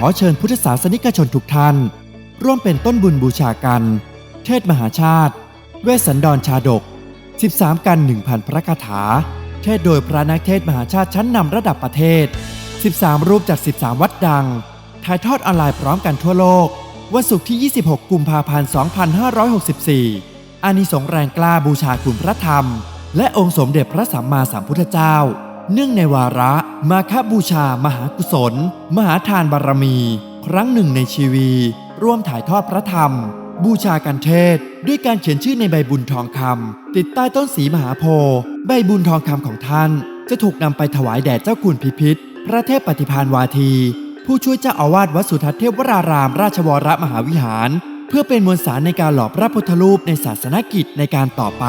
ขอเชิญพุทธศาสนิกชนทุกท่าน ร่วมเป็นต้นบุญบูชากัน เทศมหาชาติ เวสสันดรชาดก 13 กัน1,000 พระคาถา เทศโดยพระนักเทศมหาชาติชั้นนำระดับประเทศ 13 รูปจาก 13 วัดดัง ถ่ายทอดออนไลน์พร้อมกันทั่วโลก วันศุกร์ที่ 26 กุมภาพันธ์ 2564อานิสงส์แรงกล้าบูชาคุณพระธรรม และองค์สมเด็จพระสัมมาสัมพุทธเจ้า เนื่องในวาระมาคบูชามหากุศล มหาทานบารมี ครั้งหนึ่งในชีวี ร่วมถ่ายทอดพระธรรม บูชากันเทศ ด้วยการเขียนชื่อในใบบุญทองคำติดใต้ต้นสีมหาโพธิ์ใบบุญทองคำของท่าน จะถูกนำไปถวายแด่เจ้าคุณพิพิธพระเทพปฏิพานวาที ผู้ช่วยเจ้าอาวาสวัดสุทัศน์เทพวราราม ราชวรมหาวิหาร เพื่อเป็นมวลสารในการหล่อพระพุทธรูปในศาสนกิจในการต่อไป